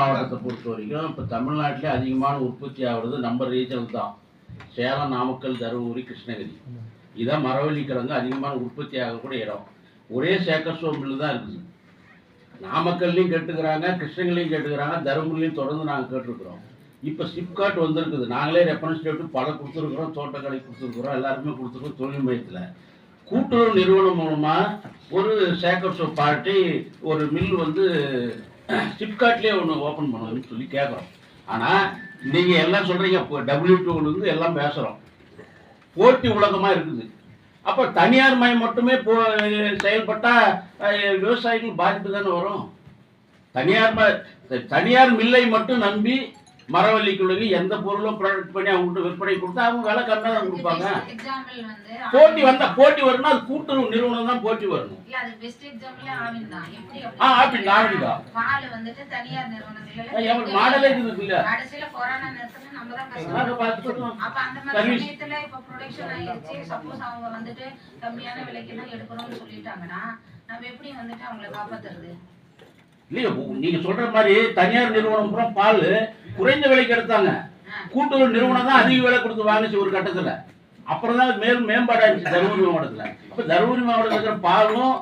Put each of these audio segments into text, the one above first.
மாவட்டத்தை பொறுத்த வரைக்கும் இப்போ தமிழ்நாட்டிலே அதிகமான உற்பத்தி ஆகுறது நம்ம ரீஜன் தான். சேலம் நாமக்கல் தருமபுரி கிருஷ்ணகிரி. இதான் மரவள்ளி கிழங்கு அதிகமான உற்பத்தி ஆகக்கூடிய இடம். ஒரே சேக்கர் சோ மில்லு தான் இருக்குது. நாமக்கல்லையும் கேட்டுக்கிறாங்க கிருஷ்ணகிரிலையும் கேட்டுக்கிறாங்க தருமபுரிலையும் தொடர்ந்து நாங்கள் கேட்டுருக்குறோம். இப்போ சிப்காட் வந்திருக்குது. நாங்களே ரெஃபரன்ஸ் ரேட்டு பல கொடுத்துருக்குறோம் தோட்டக்கலை கொடுத்துருக்குறோம் எல்லாருக்குமே கொடுத்துருக்கோம் தொழில் மையத்தில். கூட்டுறவு நிறுவனம் மூலமாக ஒரு சேக்கர் சோ பார்ட்டி ஒரு மில் வந்து ஃப்ளிப்கார்ட்லேயே ஒன்று ஓப்பன் பண்ணணும்னு சொல்லி கேட்குறோம் ஆனால் நீங்கள் எல்லாம் சொல்கிறீங்க இப்போ டபிள்யூடிஓலேருந்து எல்லாம் பேசுகிறோம் போட்டி உலகமாக இருக்குது. அப்போ தனியார் மயம் மட்டுமே போ செயல்பட்டால் விவசாயிகள் பாதிப்பு தானே வரும்? தனியார் ம தனியார் மில்லை மட்டும் நம்பி மரவள்ளி கிழங்கு எந்த பொருளும் ப்ராடக்ட் பண்ணி அவங்கள்ட்ட விற்பனை கொடுத்தா அவங்க விலை கம்மியாக தான் கொடுப்பாங்க. போட்டி வந்தா போட்டி வரணும் அது கூட்டுறவு நிறுவனம் தான் போட்டி வரணும் ஆ, ஆவின், ஆவின் தான். மாடலே இருக்குது இல்ல சப்போஸ் அவங்க வந்துட்டு கம்மியான விலைக்கு தான் எடுக்கணும்னு சொல்லிட்டாங்கன்னா நம்ம எப்படி வந்துட்டு அவங்களை காப்பாத்துறது? இல்லையா நீங்க சொல்ற மாதிரி தனியார் நிறுவனம் பூரா பால் குறைந்த விலைக்கு எடுத்தாங்க. கூட்டுறவு நிறுவனம் தான் அதிக விலை கொடுத்து வாங்குச்சு ஒரு கட்டத்துல. அப்புறம் தான் மேலும் மேம்பாடு ஆயிடுச்சு தருமபுரி மாவட்டத்துல. இப்ப தருமபுரி மாவட்டத்தில் இருக்கிற பாலும்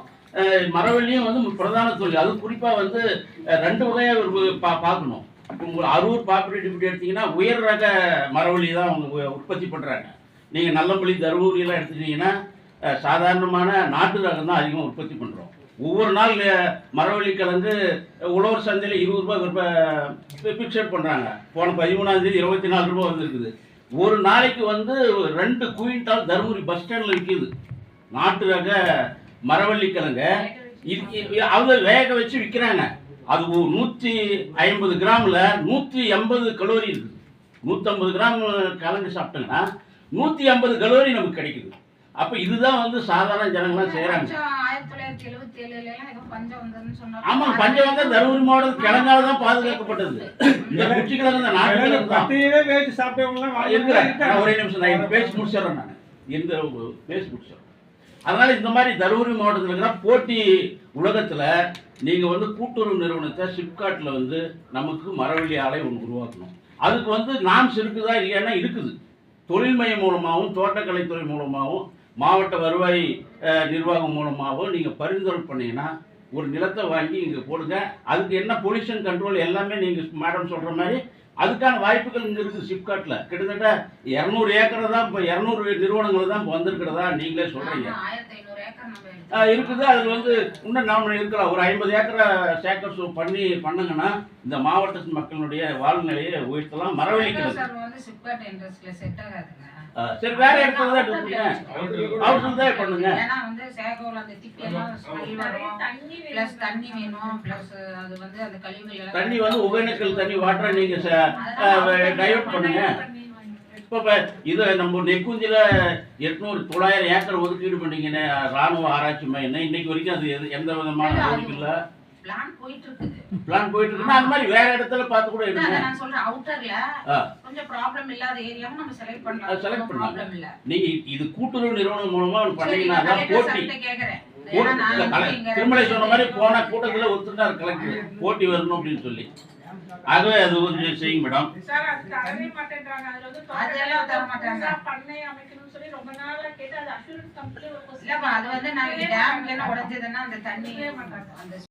மரவள்ளியும் வந்து பிரதான தொழில். அது குறிப்பா வந்து ரெண்டு வகையா ஒரு பா பார்க்கணும். இப்போ உங்க அரூர் பாப்புலேட் இப்படி எடுத்தீங்கன்னா உயர் ரக மரவள்ளி தான் அவங்க உற்பத்தி பண்றாங்க. நீங்க நல்லம்பள்ளி தருமபுரி எல்லாம் எடுத்துட்டீங்கன்னா அஹ், சாதாரணமான நாட்டு ரகம் தான் அதிகமாக உற்பத்தி பண்றோம். ஒவ்வொரு நாள் மரவள்ளி கிழங்கு உழவர் சந்தையில் இருபது ரூபாய் விற்ப பிக்சர் பண்ணுறாங்க போன பதிமூணாந்தேதி இருபத்தி நாலு ரூபாய் வந்துருக்குது. ஒரு நாளைக்கு வந்து ரெண்டு குவிண்டால் தருமபுரி பஸ் ஸ்டாண்டில் விற்கிது நாட்டு ரக மரவள்ளி கிழங்க. அவங்க வேக வச்சு விற்கிறாங்க அது நூற்றி ஐம்பது கிராமில் நூற்றி எண்பது கலோரி இருக்குது. நூற்றம்பது கிராம் கிழங்கு சாப்பிட்டோங்கன்னா நூற்றி ஐம்பது கலோரி நமக்கு கிடைக்குது. அப்போ இதுதான் வந்து சாதாரண ஜனங்களாம் சொன்னாங்க ஆமா பஞ்சம் வந்து தருமபுரி மாவட்டம் கிழங்கால தான் பாதுகாக்கப்பட்டது. இந்த குச்சி கிழங்கு இந்த நாட்டு இருக்கிறேன். ஒரே நிமிஷம் நான் இந்த பேசி முடிச்சிடறேன் நான். இந்த பேசி முடிச்சிடறேன். அதனால இந்த மாதிரி தருமபுரி மாவட்டத்தில் இருக்கிற போட்டி உலகத்துல நீங்க வந்து கூட்டுறவு நிறுவனத்தை சிப்காட்ல வந்து நமக்கு மரவள்ளி ஆலை ஒன்று உருவாக்கணும். அதுக்கு வந்து நாம்ஸ் இருக்குதா இல்லையானா இருக்குது. தொழில் மையம் மூலமாகவும் தோட்டக்கலைத்துறை மூலமாகவும் மாவட்ட வருவாய் நிர்வாகம் மூலமாகவும் நீங்கள் பரிந்துரை பண்ணீங்கன்னா ஒரு நிலத்தை வாங்கி இங்கே போடுங்க. அதுக்கு என்ன பொல்யூஷன் கண்ட்ரோல் எல்லாமே நீங்கள் மேடம் சொல்கிற மாதிரி அதுக்கான வாய்ப்புகள் இங்கே இருக்குது சிப்காட்டில் கிட்டத்தட்ட இரநூறு ஏக்கரை தான் இப்போ இரநூறு நிறுவனங்கள் தான் இப்போ வந்திருக்கிறதா நீங்களே சொல்கிறீங்க இருக்குது. அதில் வந்து இன்னும் நாம இருக்கலாம் ஒரு ஐம்பது ஏக்கரை சேக்கர் சூ பண்ணி பண்ணுங்கன்னா இந்த மாவட்ட மக்களுடைய வாழ்நிலையை உயர்த்தலாம் கிழங்கு சார் வந்து சிப்காட் இண்டஸ்ட்ரியில செட் ஆகாதுங்க. ஆஹ் சரி வேற இடத்துல தான் அவசரம் தான் பண்ணுங்க. ஏன்னா வந்து சேகோல அந்த திப்பி எல்லாம் வரும். பிளஸ் தண்ணி வேணும். பிளஸ் அது வந்து அந்த கழிவுகள் தண்ணி வந்து ஒகேனக்கல் தண்ணி வாட்டரை நீங்கள் டைவர்ட் பண்ணுங்க. இப்போ இப்போ இது நம்ம நெக்குஞ்சில எட்நூறு தொள்ளாயிரம் ஏக்கர் ஒதுக்கீடு பண்ணீங்கன்னு ராணுவ ஆராய்ச்சி மையம். இன்னைக்கு வரைக்கும் அது எது- எந்த விதமான ஒதுக்கீடுல? பிளான் போயிட்டு இருக்குது பிளான் போயிட்டு இருக்குன்னா அந்த மாதிரி வேற இடத்துல பார்த்து கூட எடுங்க. நான் சொல்றேன் அவுட்டர்ல ஆ. கொஞ்சம் ப்ராப்ளம் இல்லாத ஏரியாவும் நம்ம செலக்ட் பண்ணலாம். இல்ல. நீங்க இது கூட்டுறவு நிறுவனம் மூலமா பண்ணீங்கன்னா போட்டி. கேக்குறேன். திருமலை சொன்ன மாதிரி போன கூட்டத்துல ஒத்துட்டார் கலெக்டர் போட்டி வரணும் அப்படின்னு சொல்லி. ஆகவே அது கொஞ்சம் செய்யுங்க மேடம் சார் அது தரவே மாட்டேன்றாங்க அதுல வந்து அதெல்லாம் தர மாட்டாங்க. புதுசா பண்ணை அமைக்கணும்னு சொல்லி ரொம்ப நாளா கேட்டு அது அஷூரன்ஸ் கம்பெனி ஒரு இல்லப்பா அது வந்து நாளைக்கு டேம்ல உடைஞ்சதுன்னா அந்த தண்ணி மாட்டாங்க.